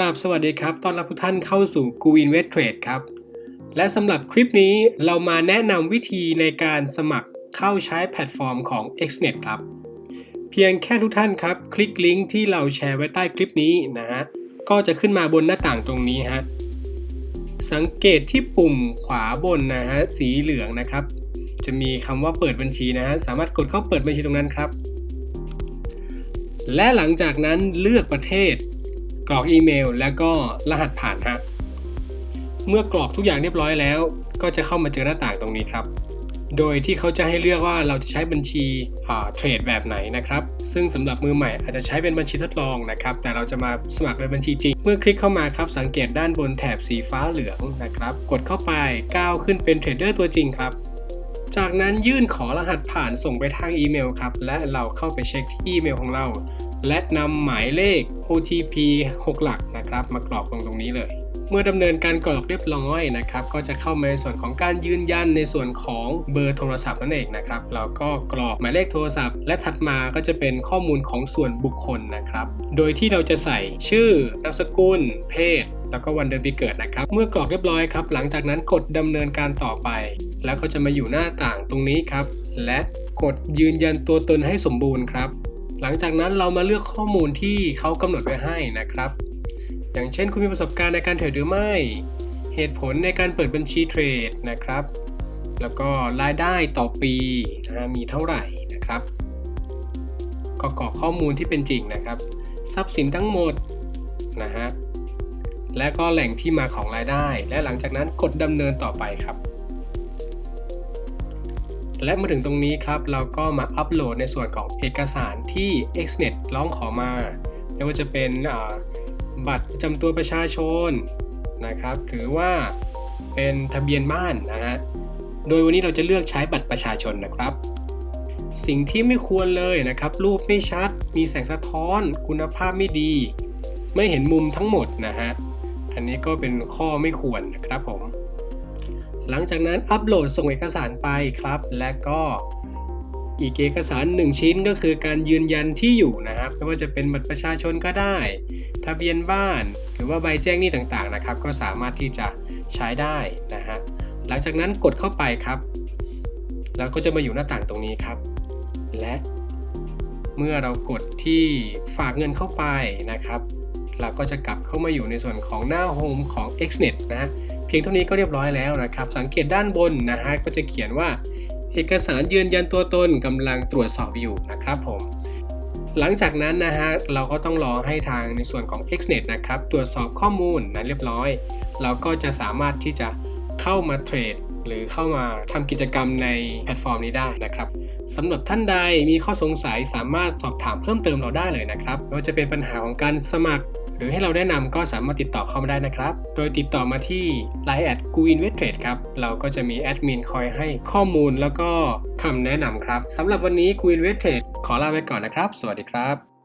กราบสวัสดีครับ ต้อนรับทุกท่านเข้าสู่ g o i n v e s t Trade ครับ และสำหรับคลิปนี้เรามาแนะนำวิธีในการสมัครเข้าใช้แพลตฟอร์มของ Xnet ครับ เพียงแค่ทุกท่านครับ คลิกลิงก์ที่เราแชร์ไว้ใต้คลิปนี้นะฮะ ก็จะขึ้นมาบนหน้าต่างตรงนี้ฮะ สังเกตที่ปุ่มขวาบนนะฮะ สีเหลืองนะครับ จะมีคำว่าเปิดบัญชีนะฮะ สามารถกดเข้าเปิดบัญชีตรงนั้นครับ และหลังจากนั้นเลือกประเทศ กรอกอีเมล แล้วก็รหัสผ่านฮะ เมื่อกรอกทุกอย่างเรียบร้อยแล้ว ก็จะเข้ามาเจอหน้าต่างตรงนี้ครับ โดยที่เขาจะให้เลือกว่าเราจะใช้บัญชีเทรดแบบไหนนะครับ ซึ่งสำหรับมือใหม่อาจจะใช้เป็นบัญชีทดลองนะครับ แต่เราจะมาสมัครเป็นบัญชีจริง เมื่อคลิกเข้ามาครับสังเกตด้านบนแถบสีฟ้าเหลืองนะครับ กดเข้าไปก้าวขึ้นเป็นเทรดเดอร์ตัวจริงครับจากนั้นยื่นขอรหัสผ่านส่งไปทางอีเมลครับ และเราเข้าไปเช็คที่อีเมลของเรา และนำหมายเลข OTP 6 หลักนะครับ มากรอกลงตรงนี้เลย เมื่อดำเนินการกรอกเรียบร้อยนะครับ ก็จะเข้ามาในส่วนของการยืนยันในส่วนของเบอร์โทรศัพท์นั่นเองนะครับ เราก็กรอกหมายเลขโทรศัพท์ และถัดมาก็จะเป็นข้อมูลของส่วนบุคคลนะครับ โดยที่เราจะใส่ชื่อนามสกุล เพศแล้วก็วันเดือนปีเกิดนะครับ เมื่อกรอกเรียบร้อยครับ หลังจากนั้นกดดำเนินการต่อไป แล้วก็จะมาอยู่หน้าต่างตรงนี้ครับ และกดยืนยันตัวตนให้สมบูรณ์ครับ หลังจากนั้นเรามาเลือกข้อมูลที่เขากำหนดไว้ให้นะครับ อย่างเช่นคุณมีประสบการณ์ในการเทรดหรือไม่ เหตุผลในการเปิดบัญชีเทรดนะครับ แล้วก็รายได้ต่อปีนะมีเท่าไหร่นะครับก็กรอกข้อมูลที่เป็นจริงนะครับ ทรัพย์สินทั้งหมดนะฮะและก็แหล่งที่มาของรายได้ และหลังจากนั้นกดดำเนินต่อไปครับ และมาถึงตรงนี้ครับ เราก็มาอัปโหลดในส่วนของเอกสารที่ Xnet ร้องขอมาไม่ว่าจะเป็นบัตรประจำตัวประชาชนนะครับ หรือว่าเป็นทะเบียนบ้านนะฮะ โดยวันนี้เราจะเลือกใช้บัตรประชาชนนะครับ สิ่งที่ไม่ควรเลยนะครับ รูปไม่ชัด มีแสงสะท้อน คุณภาพไม่ดี ไม่เห็นมุมทั้งหมดนะฮะ อันนี้ก็เป็นข้อไม่ควรนะครับผม หลังจากนั้นอัปโหลดส่งเอกสารไปครับ และก็อีกเอกสาร 1 ชิ้นก็คือการยืนยันที่อยู่นะครับไม่ว่าจะเป็นบัตรประชาชนก็ได้ ทะเบียนบ้าน หรือว่าใบแจ้งหนี้ต่างๆนะครับ ก็สามารถที่จะใช้ได้นะฮะหลังจากนั้นกดเข้าไปครับแล้วก็จะมาอยู่หน้าต่างตรงนี้ครับ และเมื่อเรากดที่ฝากเงินเข้าไปนะครับ เราก็จะกลับเข้ามาอยู่ในส่วนของหน้าโฮมของ Xnet นะเพียงเท่านี้ก็เรียบร้อยแล้วนะครับ สังเกตด้านบนนะฮะก็จะเขียนว่า เอกสารยืนยันตัวตนกำลังตรวจสอบอยู่นะครับผมหลังจากนั้นนะฮะเราก็ต้องรอให้ทางในส่วนของ Xnet นะครับตรวจสอบข้อมูลนั้นเรียบร้อย เราก็จะสามารถที่จะเข้ามาเทรดหรือเข้ามาทำกิจกรรมในแพลตฟอร์มนี้ได้นะครับสำหรับท่านใดมีข้อสงสัยสามารถสอบถามเพิ่มเติมเราได้เลยนะครับไม่ว่าจะเป็นปัญหาของการสมัคร หรือให้เราแนะนำก็สามารถติดต่อเข้ามาได้นะครับ โดยติดต่อมาที่ Line แอดกูอินเวสเทรดครับ เราก็จะมีแอดมินคอยให้ข้อมูลแล้วก็คำแนะนำครับสำหรับวันนี้กูอินเวสเทรดขอลาไปก่อนนะครับ สวัสดีครับ